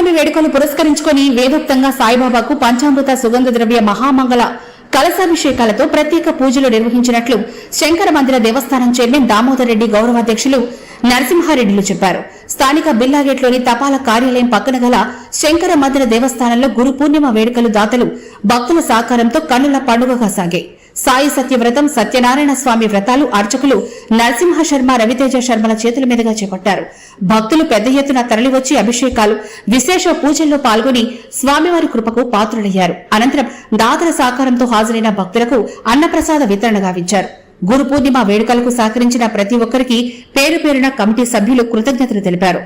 పౌర్ణమి వేడుకలు పురస్కరించుకుని వేదోక్తంగా సాయిబాబాకు పంచామృత సుగంధ ద్రవ్య మహామంగళ కలశాభిషేకాలతో ప్రత్యేక పూజలు నిర్వహించినట్లు శంకర మందిర దేవస్థానం చైర్మన్ దామోదర్ రెడ్డి గౌరవాధ్యక్షులు నరసింహారెడ్డిలు చెప్పారు. స్థానిక బిల్లాగేట్లోని తపాలా కార్యాలయం పక్కన గల శంకర మందిర దేవస్థానంలో గురు పూర్ణిమ వేడుకలు దాతలు భక్తుల సహకారంతో కన్నుల పండుగగా సాగాయి. సాయి సత్యవ్రతం సత్యనారాయణ స్వామి వ్రతాలు అర్చకులు నరసింహ శర్మ రవితేజ శర్మల చేతుల మీదుగా చేపట్టారు. భక్తులు పెద్ద ఎత్తున తరలివచ్చి అభిషేకాలు విశేష పూజల్లో పాల్గొని స్వామివారి కృపకు పాత్రులయ్యారు. అనంతరం దాతల సహకారంతో హాజరైన భక్తులకు అన్నప్రసాద వితరణ గావించారు. గురు పూర్ణిమ వేడుకలకు సహకరించిన ప్రతి ఒక్కరికి పేరు పేరున కమిటీ సభ్యులు కృతజ్ఞతలు తెలిపారు.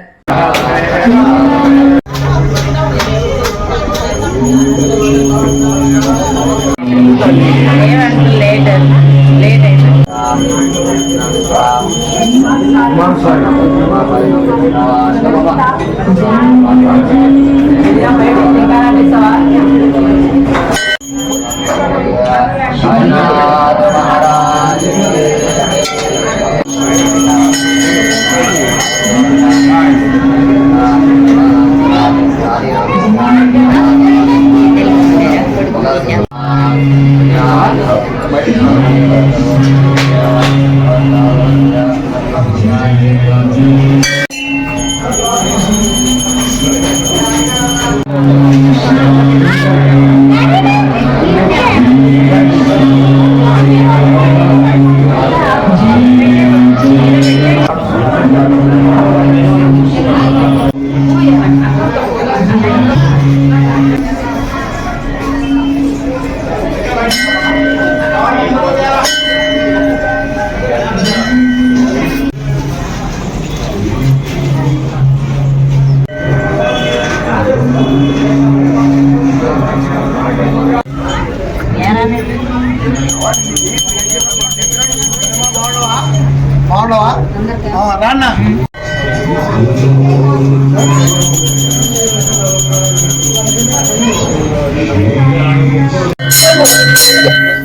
One side. One side. One side. ఆ, రాన్నా.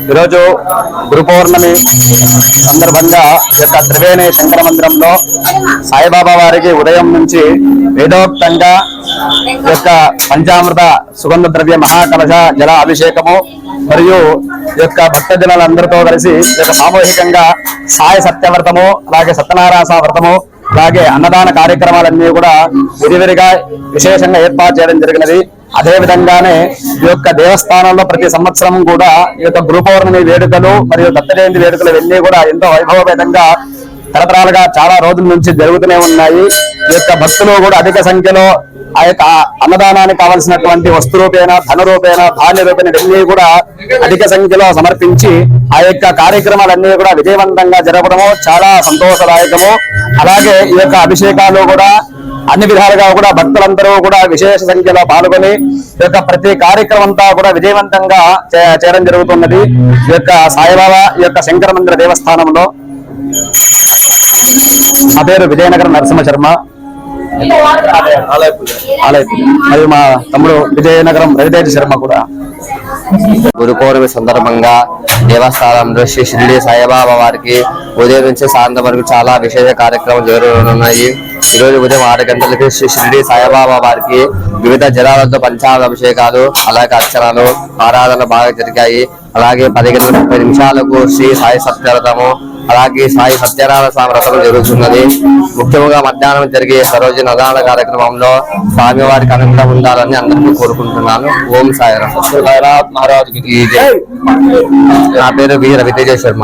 ఈరోజు గురు పౌర్ణమి సందర్భంగా యొక్క త్రివేణి శంకర మందిరంలో సాయిబాబా వారికి ఉదయం నుంచి వేదోక్తంగా యొక్క పంచామృత సుగంధ ద్రవ్య మహాకలశ జల అభిషేకము మరియు ఈ యొక్క భక్త జనాలందరితో కలిసి ఈ యొక్క సామూహికంగా సాయ సత్యవ్రతము అలాగే సత్యనారాయణ వ్రతము అలాగే అన్నదాన కార్యక్రమాలన్నీ కూడా విరివిరిగా విశేషంగా ఏర్పాటు చేయడం జరిగినది. అదే విధంగానే ఈ యొక్క దేవస్థానంలో ప్రతి సంవత్సరం కూడా ఈ యొక్క గురు పౌర్ణమి వేడుకలు మరియు దత్త జయంతి వేడుకలు ఇవన్నీ కూడా ఎంతో వైభవపేతంగా తరతరాలుగా చాలా రోజుల నుంచి జరుగుతూనే ఉన్నాయి. ఈ యొక్క భక్తులు కూడా అధిక సంఖ్యలో ఆ యొక్క అన్నదానానికి కావలసినటువంటి వస్తు రూపేణ ధన రూపేణ ధాన్య రూపేణ ఇవన్నీ కూడా అధిక సంఖ్యలో సమర్పించి ఆ యొక్క కార్యక్రమాలన్నీ కూడా విజయవంతంగా జరపడము. చాలా సంతోషదాయకము. అలాగే ఈ యొక్క అభిషేకాలు కూడా అన్ని విధాలుగా కూడా భక్తులందరూ కూడా విశేష సంఖ్యలో పాల్గొని ఈ యొక్క ప్రతి కార్యక్రమం అంతా కూడా విజయవంతంగా చే- చేయడం జరుగుతున్నది. ఈ యొక్క సాయిబాబా ఈ యొక్క శంకర మందిర దేవస్థానంలో నా పేరు విజయనగరం నరసింహ శర్మ ఆలయ మరియు మా తమ్ముడు విజయనగరం రవితేజ శర్మ కూడా. గురు పౌర్ణమి సందర్భంగా దేవస్థానంలో శ్రీ షిరిడి సాయిబాబా వారికి ఉదయం నుంచి సాయంత్రం వరకు చాలా విశేష కార్యక్రమాలు జరగనున్నాయి. ఈ రోజు ఉదయం ఆరు గంటలకి శ్రీ షిరిడి సాయిబాబా వారికి వివిధ జలాలతో పంచాల అభిషేకాలు అలాగే అర్చనలు ఆరాధనలు బాగా జరిగాయి. అలాగే పది గంటల ముప్పై నిమిషాలకు శ్రీ సాయి సత్యవ్రతము అలాగే సాయి సత్యనారాయణ స్వామి వ్రతం జరుగుతున్నది. ముఖ్యంగా మధ్యాహ్నం జరిగే సరోజ నదాన కార్యక్రమంలో స్వామివారికి అనుగ్రహం ఉండాలని అందరికీ కోరుకుంటున్నాను. ఓం సాయిరామ్ సాయినాథ్ మహారాజుకి జై. నా పేరు వి రవితేజ శర్మ.